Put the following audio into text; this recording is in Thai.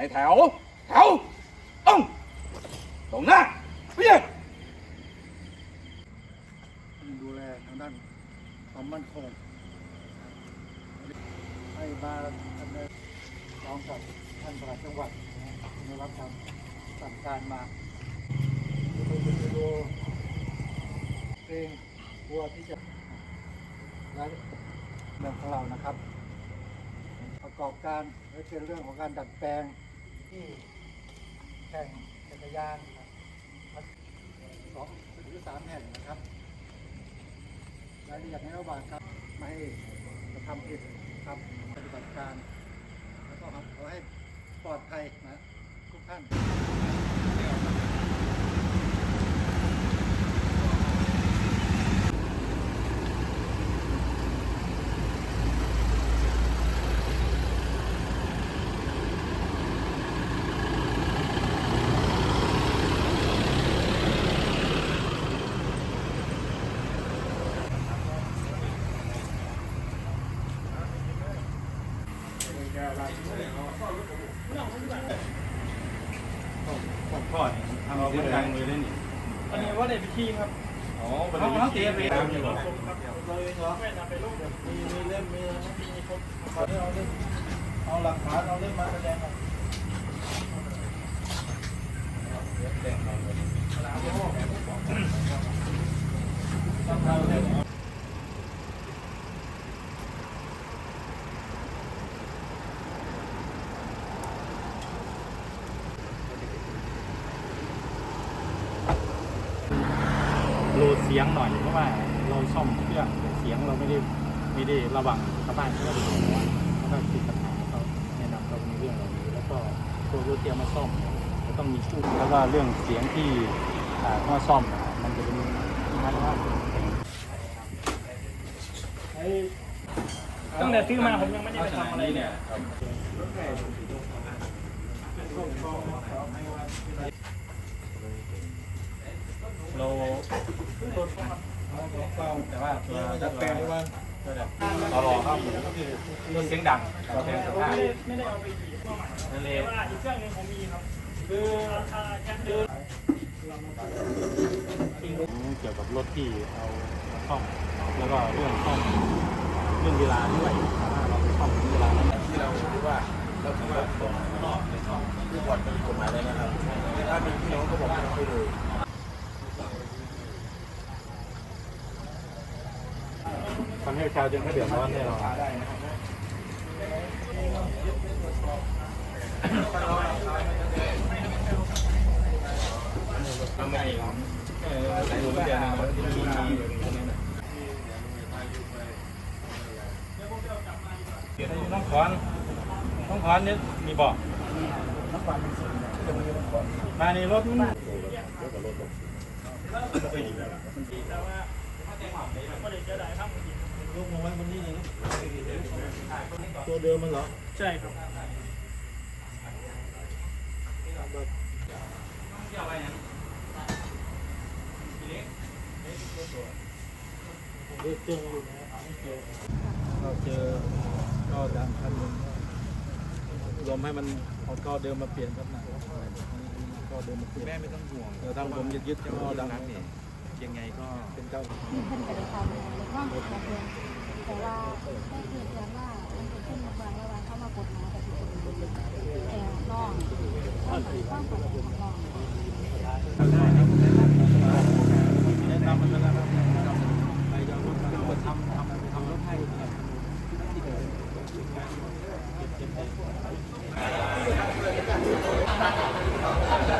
ในแถว แถวต้องตรงหน้าไปเลยดูแลทางด้านความมั่นคงให้มาดำเนินรอมกับท่านประหลัดจังหวัดนะครับที่ได้รับการสั่งการมาดูดูดูดูเพลงวัวที่จะและเรื่องของเรานะครับ ประกอบการและเป็นเรื่องของการดัดแปลง ที่แข่งจักรยานครับสองหรือสามแห่งนะครับรายละเอียดในระหว่างครับไม่ให้กระทำผิดครับปฏิบัติการ แล้วก็ขอให้ปลอดภัยนะทุกท่าน พ่อทำเอาเสียงดังเลยได้นี่อันนี้ว่าเด็กพิธีครับอ๋อเป็นเรื่องเสียไปแล้วอยู่ไม่นำไปลงมีมีเล่มมีมีครบเอาเล่มเอาหลักฐานเอาเล่มมาแสดงครับ โลเสียงหน่อยเพราะว่าเราซ่อมเครื่องเสียงเราไม่ได้ไม่ได้ระวังชาวบ้านเขาก็เลยบอกว่าถ้าเราติดปัญหาเขาแนะนำเราในเรื่องเหล่านี้แล้วก็ตัวรถเตียมมาซ่อมจะต้องมีชุดแล้วก็เรื่องเสียงที่ข้ามาซ่อมมันจะเป็นมันว่าตั้งแต่ซื้อมาผมยังไม่ได้ไปทำอะไรเลย เรา แต่ว่าตัวดัดแปลว่าเรารอครับก็คือเรื่องเสียงดังแทนสภาพไม่ได้เอาไปขี่เป้าหมายนั่นเลแต่ยอีกเครื่องนึงผมมีครับคืออ่าแค่เดินเกี่ยวกับรถที่เอามาซ่อมแล้วก็เรื่องซ่อมเรื่องเวลาด้วยเราไปซ่อมเวลาที่เราคิดว่าเราถือว่าตรงนอกในช่องที่บอลเป็นกฎหมายเลยนะครับถ้ามีพี่น้องก็บอกให้เราไปเลย ทำ ให้ประชาชนเขาเดือดร้อนแน่นอนทำไงครับเออใส่หัวเดียวนะครับที่มีมีอยู่ตรงนั้นน้องขอนน้องขอนนี่มีบอกมาในรถมันตัวเดิมมันเหรอใช่ครับเรียกเครื่อง อยู่นะไม่เจอเราเจอก็ดังคันหนึ่งรวมให้มันเอาท่อเดิมมาเปลี่ยนครับนะท่อเดิมมาเปลี่ยนแม่ไม่ต้องห่วงเออถ้าผมยึดยึดท่อดังนั้นเนี่ยยังไงก็เป็นเจ้า แต่ว่าได้เพียงแต่ว่ามันเป็นขึ้นมาบางระหว่างเข้ามากฎหมายแต่ที่เป็นแต่น้องต้องถือความปลอดภัยของน้องแ